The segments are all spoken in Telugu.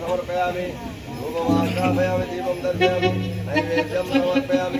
సమర్పయామి. భూమవాసాపయామి దీపం దర్శయామి నైవేద్యం సమర్పయామి.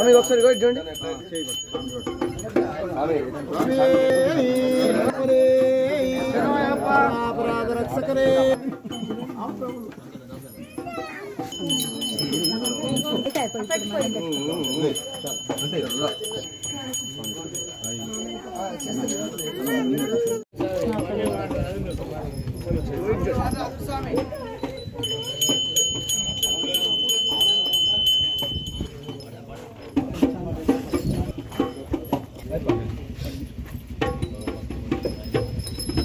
స్వామి ఒకసారి చూడండి అపరాధ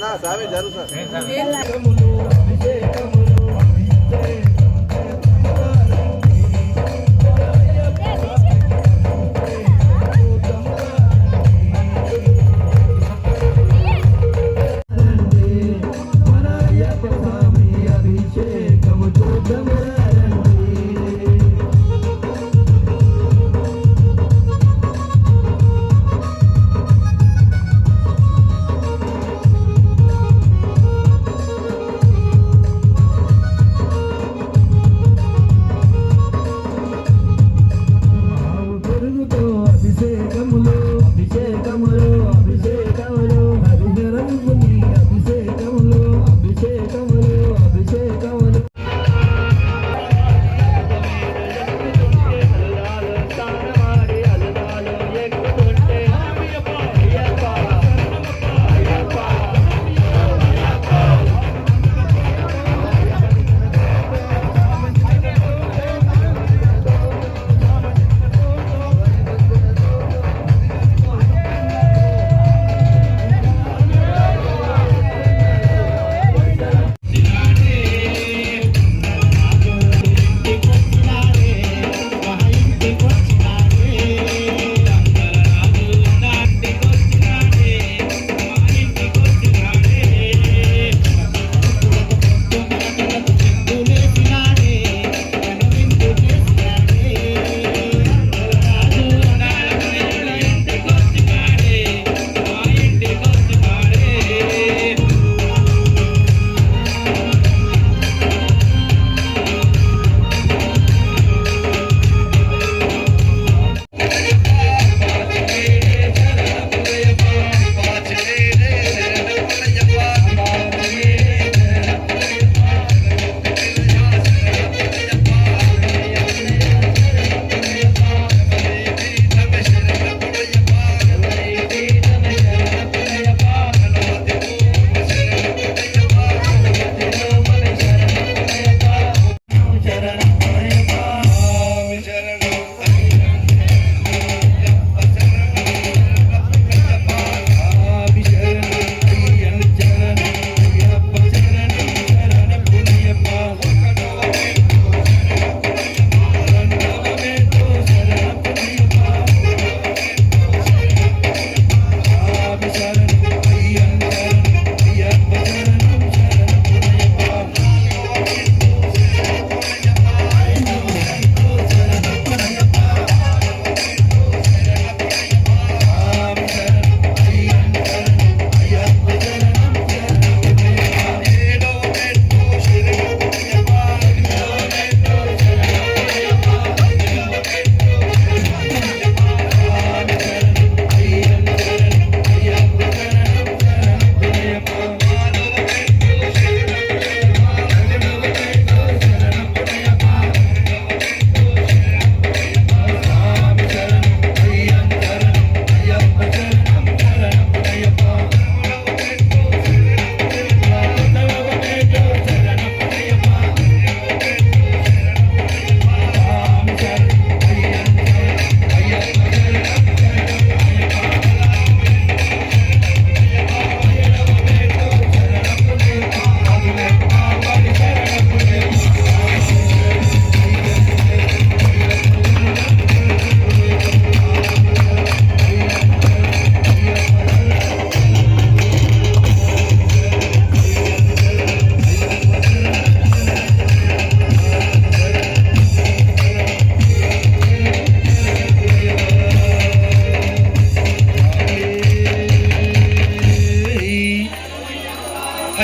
ના સામે જરૂર સર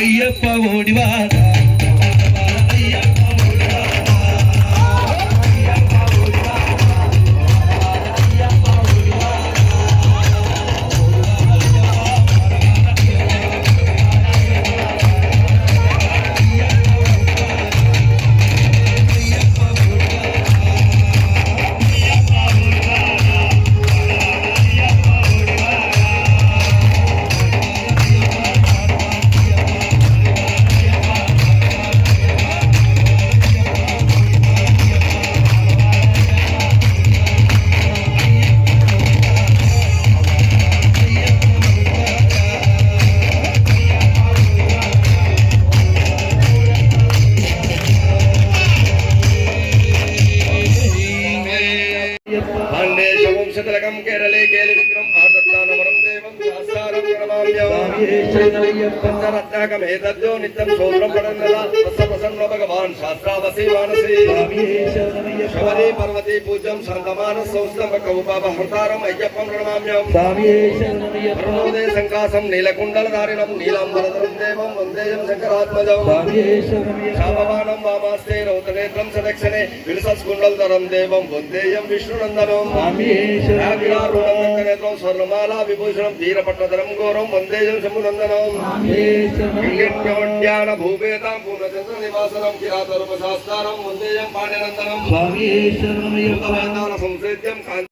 ஐயப்பா ஓடிவாரா? శాస్త్రారం ప్రణమామ్యం పంచరత్నాకమేతద్యో నిత్యం సోత్రం పడన్నల వత్స ప్రసన్న భగవాన్ శాస్త్రావసి మానసి శబరి పర్వతి పూజ్యం శాంతమాన సంస్థం కౌపాపహృతారం అయ్యప్పం ప్రణమామ్యం ప్రణోదే సంకాసం నీలకుండలధారిణం నీలాంబరధరం దేవం వందేయం శంకరాత్మజం శాపవానం వామాస్తే వందేయం శంభునందనం జ్ఞాన భూపేతాం పూర్ణచంద్ర నివాసనం కిరాతరూప శాస్త్రం వందేయం పాణినందనం సంసేద్యం కాంతి